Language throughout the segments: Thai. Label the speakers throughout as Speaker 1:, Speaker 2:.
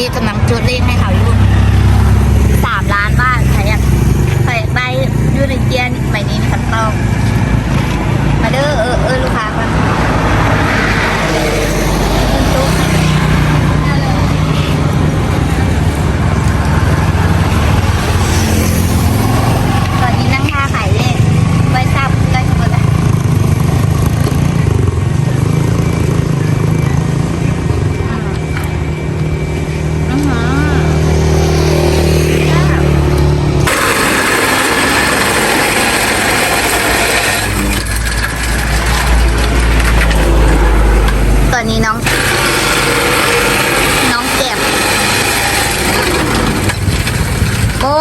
Speaker 1: ี้กำลังจดเลขให้เขาอยู่สามล้านบ้านใครอยากใครอยากได้ยูนิเกียนใบนี้นะครับต้องมาเด้อเออเออลูกค้ามาตอนนี้นั่งท่าขายเลขไว้ทราบใกล้จะหมดแล้ว อือหือตอนนี้น้อง น้องแก้มโอ้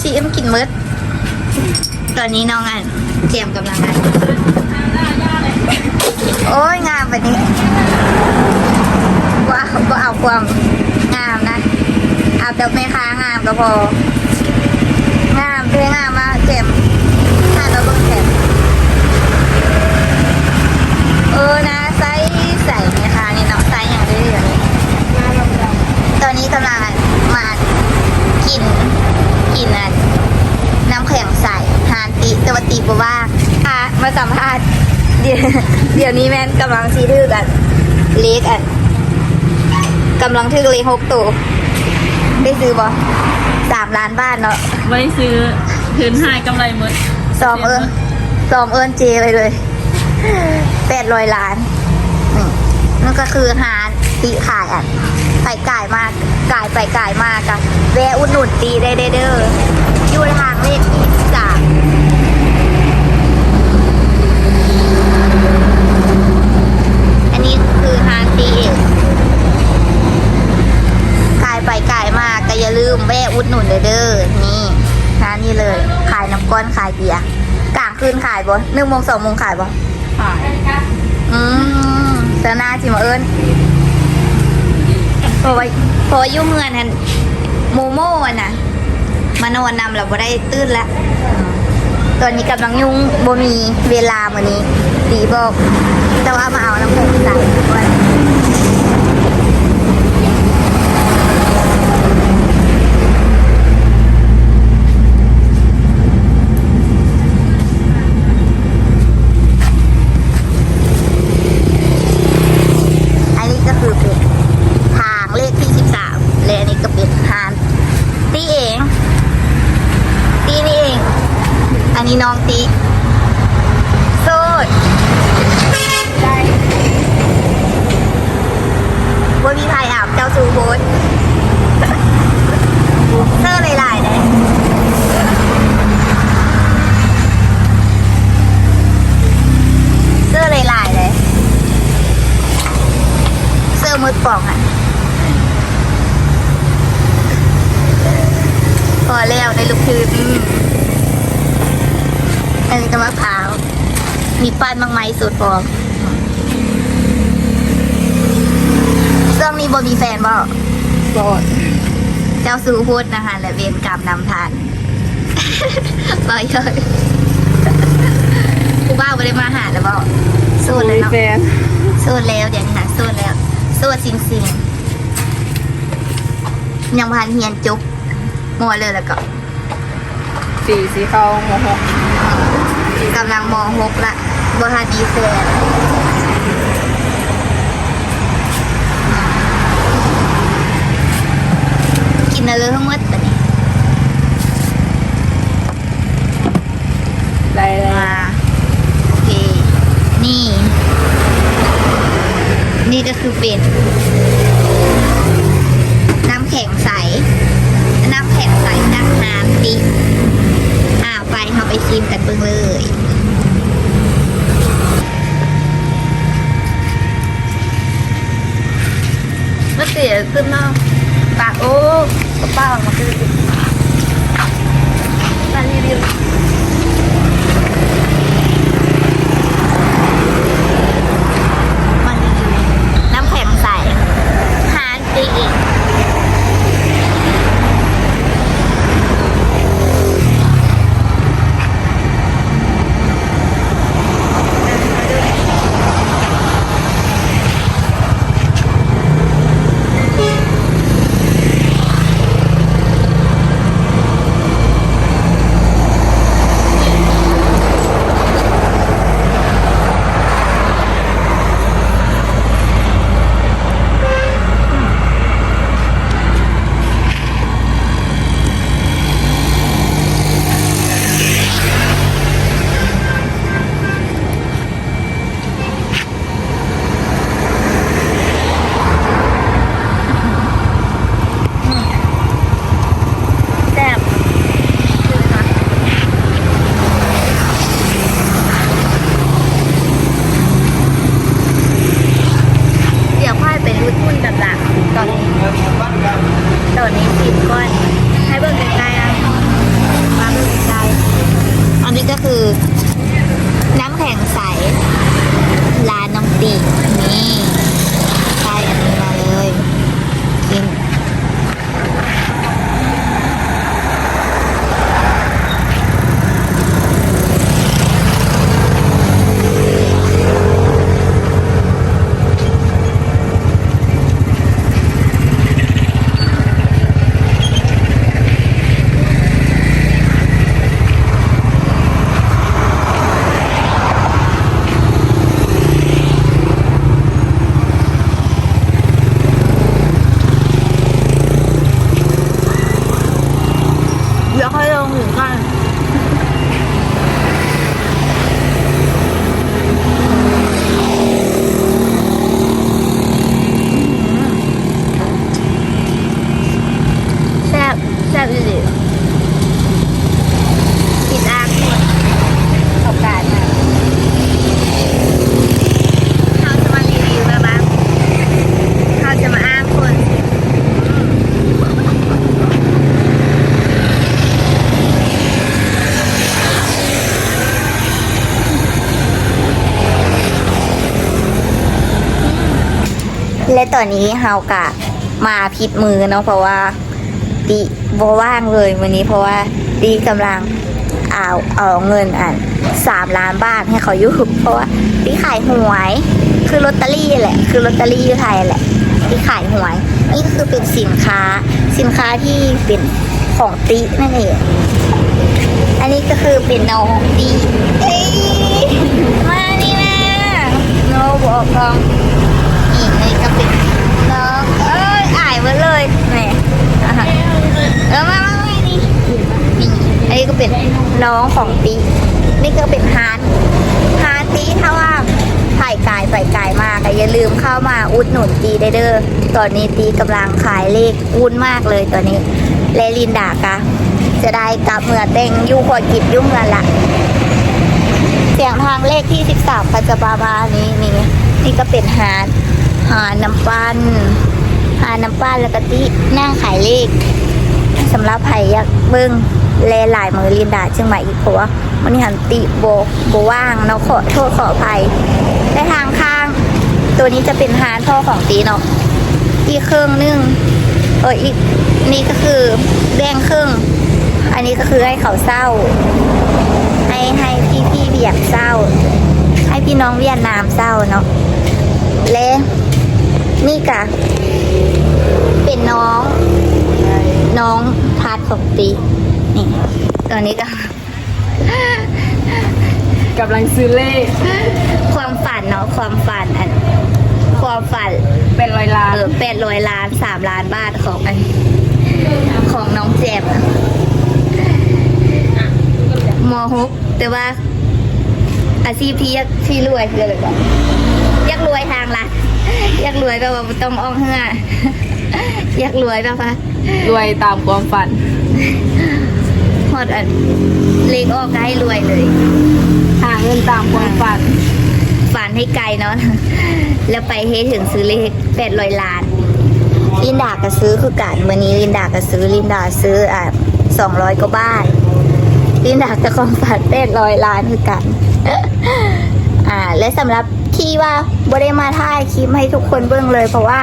Speaker 1: ชีเอ็มกินมืดตอ นี้น้องอันแก้มกำลังอันโอ้ยงามแบบนี้ว้าวก็เอาความงามนะเอาแต่ไม่ค้างามก็พองามเท่งามมากเจียมาเราต้องเจ็บเออนะไซส์ใส่ไหมคะนี่เนาะไซส์อย่างนี้อย่างนี้ตอนนี้กำลังมากินกินอันน้ำแข็งใส่ฮานติแตวาติบอกว่าอะมาสัมภาษณ์ เดี๋ยวเดี๋ยวนี้แม่นกำลังซีดื้อกัน เล็กอันกำลังทึกเลยหกตัวได้ซื้อบ่สามล้านบาทเนาะ
Speaker 2: ไว้ซื้อพื้นหายกำไรหมด
Speaker 1: ซอมเอิญซอมเอิญเจไปเลยแปดร้อยล้านอืมนั่นก็คือหาตีขายอะไปก่ายมากก่ายไปก่ายมากอะแวะอุดหนุนตีได้เด้อเด้ออยู่ทางเลขที่สามอันนี้คือฮา นตีเองขายไปขายมาก็อย่าลืมแวะอุดหนุนเด้อเด้อนี่ร้านนี้เลย ขายน้ำก้อนขายเบียร์กลางคืนขายบ่หนึ่งโมงสองโมงขายบ่
Speaker 2: ขาย
Speaker 1: อืมเสนาจิมาเอิญเพราะว่าเพราะว่าอยุ่งเงินหันโมโม่อะนะมานอนนำเราบ่ได้ตื่นละอืม ตอนนี้กำลังยุ่งบ่มีเวลามื้อนี้ดีบอกแต่ว่ามาเอาน้ำแข็งใส่ก่อนอันนี้ก็คือทางเลขที่13และอันนี้ก็เป็นฮานตีเองตีนี่ อันนี้น้องตีโสดได้ว่ามีพายอาบเจ้าสูโบสเสื้อหลายๆเลยเสื้อหลายๆเลยเสื้อมืดป่องอะพอแล้วในลูกคืน อืมอันนี้ก็มะพร้าว มีป้ายมังไม้สูตรฟองเรื่องนี้บ่มีแฟนบ่
Speaker 2: โสด
Speaker 1: เจ้าสู้พูดนะคะและเวรกรรมนำทานบ่อยเลยกูบ้าไม่ได้มาหาแล้วบ่สู้เลยเนาะ
Speaker 2: แฟน
Speaker 1: สู้แล้วเดี๋ยวนี้นะสู้แล้วสู้จริงจริงๆยังพันเฮียนจุกมัวเลยแล้วก็
Speaker 2: สีสีเข้าโมโห
Speaker 1: ก กำลังมองหกละบอฮาดีเซลกินอะไรทั้งห
Speaker 2: มด
Speaker 1: ปะเนี่ยไรเลย โอเค นี่ นี่ก็คือเป็น และตอนนี้เฮากะมาผิดมือเนาะเพราะว่าดีบว่างเลยวันนี้เพราะว่าดีกำลังเอาเอาเงินอะสามล้านบาทให้เขาอยู่เพราะว่าดีขายหวยคือลอตเตอรี่แหละ คือลอตเตอรี่ที่ไทยแหละที่ขายหวยนี่ก็คือเป็นสินค้าสินค้าที่เป็นของตินั่นเองอันนี้ก็คือเป็นน้องดีเอ้ยมานี่นะโนบอกกอง นี่นี่ก็เป็นน้องเอ้ยอาย หมาเลยแหมอะฮะเออมามามานี่นี่อันนี้ก็เป็นน้องของตีนี่ก็เป็นฮานฮานตีถ้าว่าถ่ายกายใส่กายมากอย่าลืมเข้ามาอุดหนุนตีได้เด้อตอนนี้ตีกำลังขายเลขวุ่นมากเลยตอนนี้เลลินดากะจะได้กลับเมือเต็งอยู่ขวกิจยุ่งกันละเสียงทางเลขที่ 13ก็จะประมานี้นี่นี่ก็เป็นหาดหาน้ำปั้น หาน้ำปั้นแล้วก็ที่นั่งขายเลขสำหรับไผ่ยากเบิ้งแลหลายมือลินดาเชียงใหม่อีกเพราะว่าวันนี้หันติโบโบว่างเนาะขอโทษขออภัยในทางข้าง ตัวนี้จะเป็นฮานพ่อของตีเนาะอีกครึ่งนึงเอออีกนี่ก็คือแบ่งครึ่ง อันนี้ก็คือให้เขาเศร้า ให้ให้พี่พี่เวียดเศร้า ให้พี่น้องเวียดนามเศร้าเนาะและนี่กะ เป็นน้อง น้องพาร์ทของตีนี่ตอนนี้ก็
Speaker 2: กำลังซื้อเลข
Speaker 1: ความฝันเนาะความฝันอัน ความฝัน
Speaker 2: เป็นร้อยล้าน
Speaker 1: เออแปดร้อยล้านสามล้านบาทของอันของน้องแจบมหกแต่ว่าอาชีพที่อยากที่รวยคืออะไรก่อนอยากรวยทางลัด อยากรวยแบบว่าบ่ต้องอ้องเหืออยากรวยแบบว่าร
Speaker 2: วยตามความฝัน
Speaker 1: หอดอันเลขออกก็ให้รวยเลย
Speaker 2: หาเงินตามความฝัน
Speaker 1: ฝันให้ไกลเนาะ แล้วไปให้ถึงซื้อเลขแปดร้อยล้าน ลินดาก็ซื้อคือกันวันนี้ลินดาก็ซื้อลินดาซื้ออะสองร้อยกว่าบาทลินดาก็ความฝันแปดร้อยล้านคือกัน อ่า และสำหรับ ที่ว่าบ่ได้มาถ่ายคลิปให้ทุกคนเบิ่งเลย เพราะว่า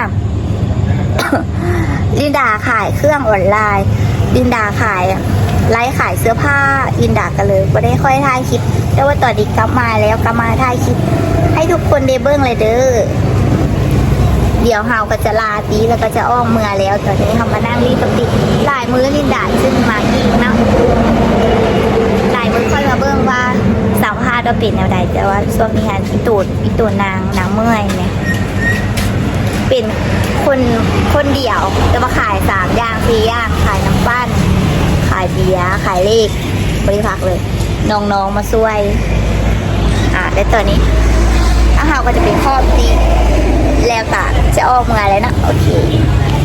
Speaker 1: ลินดาขายเครื่องออนไลน์ ลินดาขายไลฟ์ขายเสื้อผ้าลินดาก็เลยบ่ได้ค่อยถ่ายคลิปแต่ว่าตอนนี้กลับมาแล้วกลับมาถ่ายคลิปให้ทุกคนได้เบิ่งเลยเด้อเดี๋ยวเฮาก็จะลาตีแล้วก็จะอ้อมเมือแล้ว ตอนนี้เฮามานั่งรีบติดหลายมือลินดาขึ้นมาอีกเนาะหลายมือค่อยมาเบิ่งว่า สาวพาดว่าเป็นแนวใดแต่ว่าช่วงนี้ฮันอีตูดอีตูดนางนางเมื่อยเนี่ยเป็นคนคนเดียวจะมาขายสามอย่างสี่อย่างขายน้ำปั้น ขายเบียร์ขายเลขบริพักเลย น้องๆมาช่วย อ่าและตอนนี้อาหารก็จะเป็นครอตีแล้วก็จะออกมือแล้วนะ โอเค